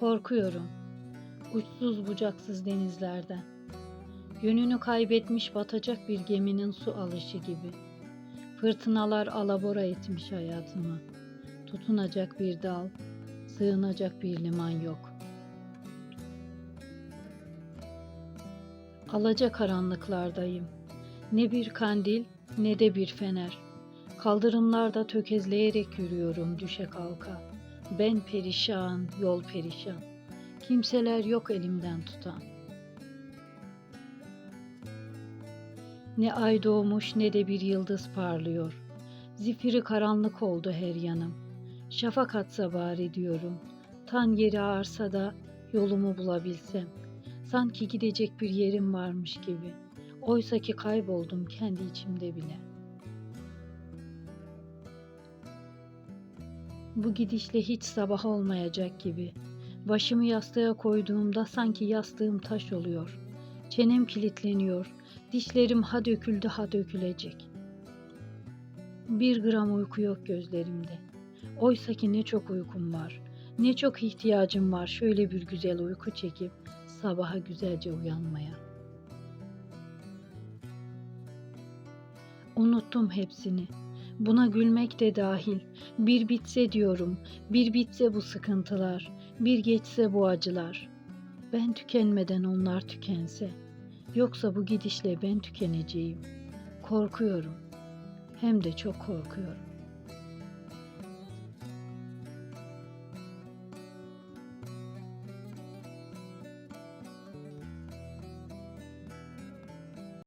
Korkuyorum. Uçsuz bucaksız denizlerden. Yönünü kaybetmiş batacak bir geminin su alışı gibi. Fırtınalar alabora etmiş hayatımı. Tutunacak bir dal, sığınacak bir liman yok. Alaca karanlıklardayım. Ne bir kandil ne de bir fener. Kaldırımlarda tökezleyerek yürüyorum düşe kalka. Ben perişan, yol perişan. Kimseler yok elimden tutan. Ne ay doğmuş ne de bir yıldız parlıyor. Zifiri karanlık oldu her yanım. Şafak atsa bari diyorum. Tan yeri ağarsa da yolumu bulabilsem. Sanki gidecek bir yerim varmış gibi. Oysa ki kayboldum kendi içimde bile. Bu gidişle hiç sabah olmayacak gibi. Başımı yastığa koyduğumda sanki yastığım taş oluyor. Çenem kilitleniyor. Dişlerim ha döküldü ha dökülecek. Bir gram uyku yok gözlerimde. Oysa ki ne çok uykum var. Ne çok ihtiyacım var şöyle bir güzel uyku çekip sabaha güzelce uyanmaya. Unuttum hepsini. Buna gülmek de dahil. Bir bitse diyorum, bir bitse bu sıkıntılar, bir geçse bu acılar. Ben tükenmeden onlar tükense. Yoksa bu gidişle ben tükeneceğim. Korkuyorum. Hem de çok korkuyorum.